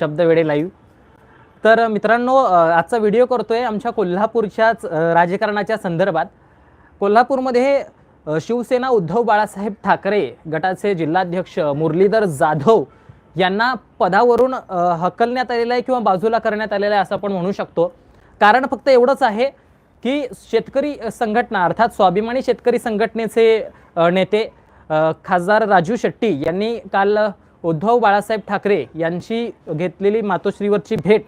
शब्द वेळे लाईव्ह तर मित्रांनो आजचा व्हिडिओ करतोय आमच्या कोल्हापूरच्याच राजकारणाच्या संदर्भात. कोल्हापूरमध्ये शिवसेना उद्धव बाळासाहेब ठाकरे गटाचे जिल्हाध्यक्ष मुरलीधर जाधव यांना पदावरून हकलण्यात आलेलं आहे किंवा बाजूला करण्यात आलेलं आहे असं आपण म्हणू शकतो. कारण फक्त एवढंच आहे की शेतकरी संघटना अर्थात स्वाभिमानी शेतकरी संघटनेचे नेते खासदार राजू शेट्टी यांनी काल उद्धव बाळासाहेब ठाकरे यांची घेतलेली मातोश्रीवरची भेट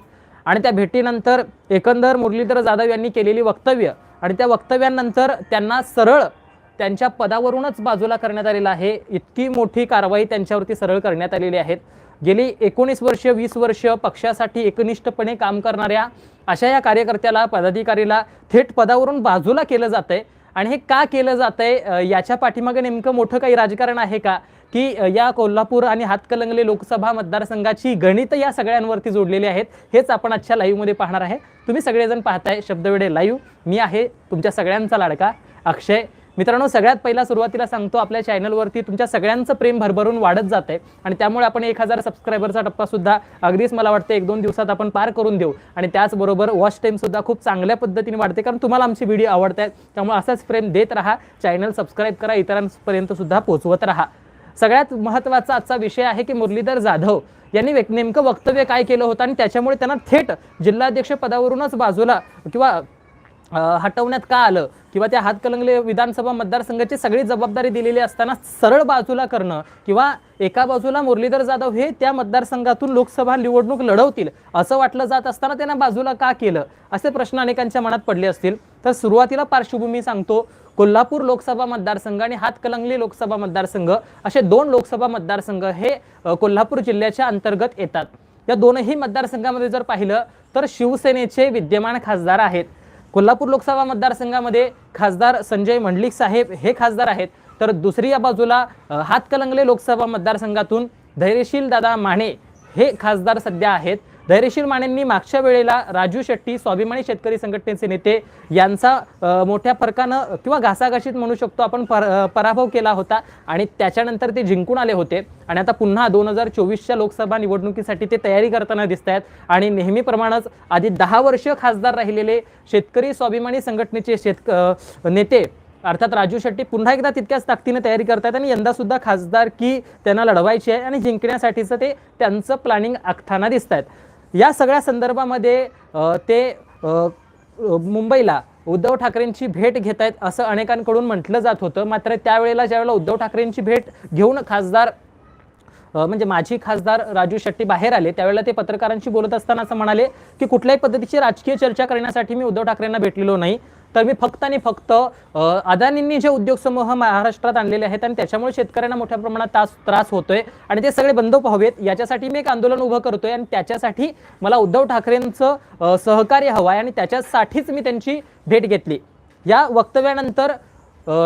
आणि त्या भेटीनंतर एकंदर मुरलीधर जाधव यांनी केलेली वक्तव्य आणि त्या वक्तव्यानंतर त्यांना सरळ त्यांच्या पदावरूनच बाजूला करण्यात आलेलं आहे. इतकी मोठी कारवाई त्यांच्यावरती सरळ करण्यात आलेली आहेत गेली एकोणीस वर्ष वीस वर्ष पक्षासाठी एकनिष्ठपणे काम करणाऱ्या अशा या कार्यकर्त्याला पदाधिकारीला थेट पदावरून बाजूला केलं जात आहे आणि हे का केलं जात आहे याच्या पाठीमागे नेमकं मोठं काही राजकारण आहे का? की या कोल्हापूर आणि हातकलंगले लोकसभा मतदारसंघाची गणित या सगळ्यांवरती जोडलेली आहेत हेच आपण आजच्या लाईव्हमध्ये पाहणार आहे. तुम्ही सगळेजण पाहताय शब्दवेडे लाईव्ह मी आहे तुमच्या सगळ्यांचा लाडका अक्षय. मित्रांनो सगळ्यात पहिला सुरुवातीला सांगतो आपल्या चॅनलवरती तुमच्या सगळ्यांचं प्रेम भरभरून वाढत जात आहे आणि त्यामुळे आपण एक हजार सबस्क्रायबरचा टप्पा सुद्धा अगदीच मला वाटतं एक दोन दिवसात आपण पार करून देऊ. आणि त्याचबरोबर वॉच टाईम सुद्धा खूप चांगल्या पद्धतीने वाढते कारण तुम्हाला आमची व्हिडिओ आवडत आहेत त्यामुळे असाच प्रेम देत राहा चॅनल सबस्क्राईब करा इतरांपर्यंत सुद्धा पोहोचवत राहा. सगळ्यात महत्त्वाचा आजचा विषय आहे की मुरलीधर जाधव यांनी नेमकं वक्तव्य काय केलं होतं आणि त्याच्यामुळे त्यांना थेट जिल्हाध्यक्ष पदावरूनच बाजूला किंवा हटवण्यात का आलं? किंवा त्या हातकलंगले विधानसभा मतदारसंघाची सगळी जबाबदारी दिलेली असताना सरळ बाजूला करणं किंवा एका बाजूला मुरलीधर जाधव हे त्या मतदारसंघातून लोकसभा निवडणूक लढवतील असं वाटलं जात असताना त्यांना बाजूला का केलं? असे प्रश्न अनेकांच्या मनात पडले असतील. तर सुरुवातीला पार्श्वभूमी सांगतो कोल्हापूर लोकसभा मतदारसंघ आणि हातकलंगली लोकसभा मतदारसंघ असे दोन लोकसभा मतदारसंघ हे कोल्हापूर जिल्ह्याच्या अंतर्गत येतात. या दोनही मतदारसंघामध्ये जर पाहिलं तर शिवसेनेचे विद्यमान खासदार आहेत. कोल्हापूर लोकसभा मतदारसंघामध्ये खासदार संजय मंडलिक साहेब हे खासदार आहेत. तर दुसरी या बाजूला हातकलंगले लोकसभा मतदारसंघातून धैर्यशील दादा माने हे खासदार सध्या आहेत. धैर्यशील मानेंनी मागच्या वेळेला राजू शेट्टी स्वाभिमानी शेतकरी संघटनेचे नेते यांचा मोठ्या फरकानं किंवा घासाघाशीत म्हणू शकतो आपण पर पराभव केला होता आणि त्याच्यानंतर ते जिंकून आले होते. आणि आता पुन्हा दोन हजार चोवीसच्या लोकसभा निवडणुकीसाठी ते तयारी करताना दिसत आहेत आणि नेहमीप्रमाणेच आधी दहा वर्ष खासदार राहिलेले शेतकरी स्वाभिमानी संघटनेचे शेतक नेते अर्थात राजू शेट्टी पुन्हा एकदा तितक्याच ताकदीने तयारी करतायत आणि यंदा सुद्धा खासदार की त्यांना लढवायची आहे आणि जिंकण्यासाठीचं ते त्यांचं प्लॅनिंग आखताना दिसत आहेत या सगळ्या संदर्भामध्ये ते मुंबईला उद्धव ठाकरेंची भेट घेत आहेत असं अनेकांकडून म्हटलं जात होतं. मात्र त्यावेळेला ज्यावेळेला उद्धव ठाकरेंची भेट घेऊन खासदार म्हणजे माजी खासदार राजू शेट्टी बाहेर आले त्यावेळेला ते पत्रकारांशी बोलत असताना असं म्हणाले की कुठल्याही पद्धतीची राजकीय चर्चा करण्यासाठी मी उद्धव ठाकरेंना भेटलेलो नाही. तर मी फक्त आणि फक्त अदानींनी जे उद्योग समूह महाराष्ट्रात आणलेले आहेत आणि त्याच्यामुळे शेतकऱ्यांना मोठ्या प्रमाणात त्रास त्रास होतोय आणि ते सगळे बंद व्हावेत याच्यासाठी मी एक आंदोलन उभं करतोय आणि त्याच्यासाठी मला उद्धव ठाकरेंचं सहकार्य हवं आहे आणि त्याच्यासाठीच मी त्यांची भेट घेतली. या वक्तव्यानंतर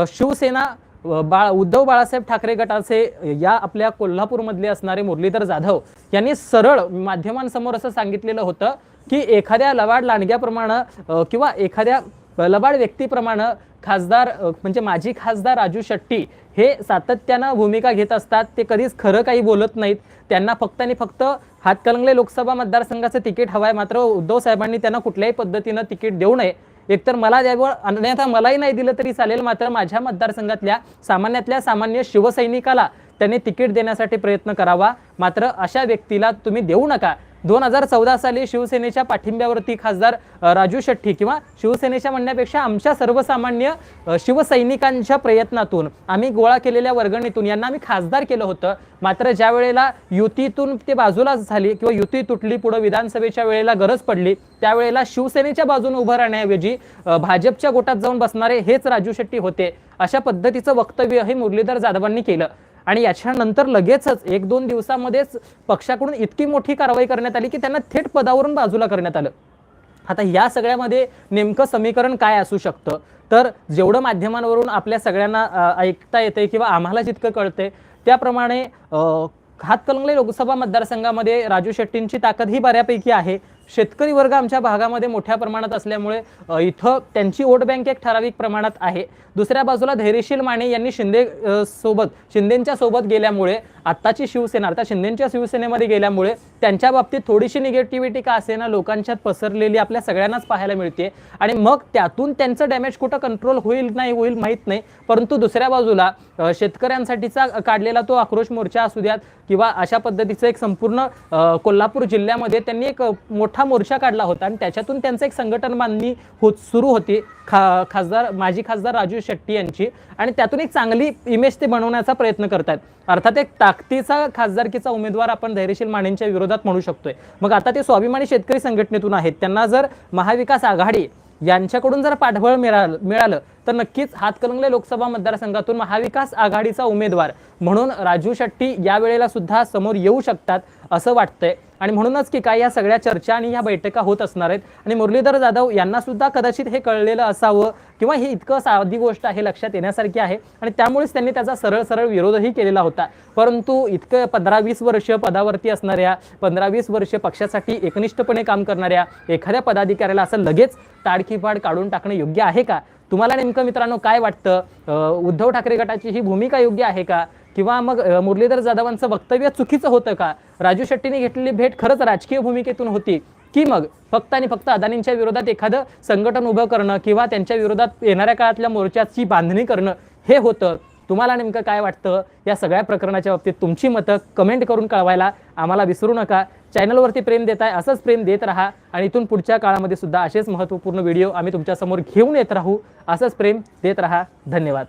शिवसेना बाळ उद्धव बाळासाहेब ठाकरे गटाचे या आपल्या कोल्हापूरमधले असणारे मुरलीधर जाधव यांनी सरळ माध्यमांसमोर असं सांगितलेलं होतं की एखाद्या लवाड लांडग्याप्रमाणे किंवा एखाद्या लबाड व्यक्तीप्रमाणे खासदार म्हणजे माजी खासदार राजू शेट्टी हे सातत्यानं भूमिका घेत असतात. ते कधीच खरं काही बोलत नाहीत. त्यांना फक्त आणि फक्त हातकलंगले लोकसभा मतदारसंघाचं तिकीट हवं आहे मात्र उद्धव साहेबांनी त्यांना कुठल्याही पद्धतीनं तिकीट देऊ नये. एकतर मला द्यावं अन्यथा मलाही नाही दिलं तरी चालेल मात्र माझ्या मतदारसंघातल्या सामान्यातल्या सामान्य शिवसैनिकाला त्यांनी तिकीट देण्यासाठी प्रयत्न करावा. मात्र अशा व्यक्तीला तुम्ही देऊ नका. दोन हजार चौदा साली शिवसेनेच्या पाठिंब्यावरती खासदार राजू शेट्टी किंवा शिवसेनेच्या म्हणण्यापेक्षा आमच्या सर्वसामान्य शिवसैनिकांच्या प्रयत्नातून आम्ही गोळा केलेल्या वर्गणीतून यांना आम्ही खासदार केलं होतं. मात्र ज्या वेळेला युतीतून ते बाजूला झाली किंवा युती तुटली पुढे विधानसभेच्या वेळेला गरज पडली त्यावेळेला शिवसेनेच्या बाजूने उभं राहण्याऐवजी भाजपच्या गोटात जाऊन बसणारे हेच राजू शेट्टी होते अशा पद्धतीचं वक्तव्य हे मुरलीधर जाधवांनी केलं. आणि याच्यानंतर लगेचच एक दोन दिवसामध्येच पक्षाकडून इतकी मोठी कारवाई करण्यात आली की त्यांना थेट पदावरून बाजूला करण्यात आलं. आता या सगळ्यामध्ये नेमकं समीकरण काय असू शकतं? तर जेवढं माध्यमांवरून आपल्या सगळ्यांना ऐकता येते किंवा आम्हाला जितकं कळते त्याप्रमाणे हातकलंगले लोकसभा मतदारसंघामध्ये राजू शेट्टींची ताकद ही बऱ्यापैकी आहे. शेतकरी वर्ग आमच्या भागामध्ये मोठ्या प्रमाणात असल्यामुळे इथं त्यांची वोट बँक एक ठराविक प्रमाणात आहे. दुसऱ्या बाजूला धैर्यशील माने यांनी शिंदे सोबत शिंदेच्या सोबत गेल्यामुळे आत्ताची शिवसेना अर्थात शिंदेच्या शिवसेनेमध्ये गेल्यामुळे त्यांच्या बाबतीत थोडीशी निगेटिव्हिटी का असेना लोकांच्यात पसरलेली आपल्या सगळ्यांनाच पाहायला मिळते आणि मग त्यातून त्यांचं डॅमेज कुठं कंट्रोल होईल नाही होईल माहीत नाही. परंतु दुसऱ्या बाजूला शेतकऱ्यांसाठीचा काढलेला तो आक्रोश मोर्चा असू द्यात किंवा अशा पद्धतीचं एक संपूर्ण कोल्हापूर जिल्ह्यामध्ये त्यांनी एक मोठा मोर्चा काढला होता आणि त्याच्यातून त्यांचं एक संघटन बांधणी होत सुरू होती. खा खासदार माजी खासदार राजू शेट्टी यांची. आणि त्यातून एक चांगली इमेज ते बनवण्याचा प्रयत्न करतात अर्थात एक ताकदीचा खासदारकीचा उमेदवार आपण धैर्यशील मानेंच्या विरोधात म्हणू शकतोय. मग आता ते स्वाभिमानी शेतकरी संघटनेतून आहेत. त्यांना जर महाविकास आघाडी यांच्याकडून जर पाठबळ मिळालं मिळालं तर नक्कीच हातकलंगले लोकसभा मतदारसंघातून महाविकास आघाडीचा उमेदवार म्हणून राजू शेट्टी यावेळेला सुद्धा समोर येऊ शकतात असं वाटतंय. आणि म्हणूनच की काय या सगळ्या चर्चा आणि या बैठका होत असणार आहेत. आणि मुरलीधर जाधव यांना सुद्धा कदाचित हे कळलेलं असावं किंवा ही इतकं साधी गोष्ट आहे लक्षात येण्यासारखी आहे. आणि त्यामुळेच त्यांनी त्याचा सरळ सरळ विरोधही केलेला होता. परंतु इतकं पंधरा वीस वर्ष पदावरती असणाऱ्या पंधरा वीस वर्ष पक्षासाठी एकनिष्ठपणे काम करणाऱ्या एखाद्या पदाधिकाऱ्याला असं लगेच ताडकीफाड काढून टाकणं योग्य आहे का? तुम्हाला नेमकं मित्रांनो काय वाटतं? उद्धव ठाकरे गटाची ही भूमिका योग्य आहे का? किंवा मग मुरलीधर जाधवांचं वक्तव्य चुकीचं होतं का? राजू शेट्टीने घेतलेली भेट खरंच राजकीय भूमिकेतून होती. की मग फक्त आणि फक्त अदानींच्या विरोधात एखादं संघटन उभं करणं किंवा त्यांच्या विरोधात येणाऱ्या काळातल्या मोर्चाची बांधणी करणं हे होतं. तुम्हाला नेमकं काय वाटतं? या सगळ्या प्रकरणाच्या बाबतीत तुमची मतं कमेंट करून कळवायला आम्हाला विसरू नका. चॅनलवरती प्रेम देत आहे असंच प्रेम देत राहा. आणि इथून पुढच्या काळामध्ये सुद्धा असेच महत्त्वपूर्ण व्हिडिओ आम्ही तुमच्यासमोर घेऊन येत राहू. असंच प्रेम देत राहा. धन्यवाद.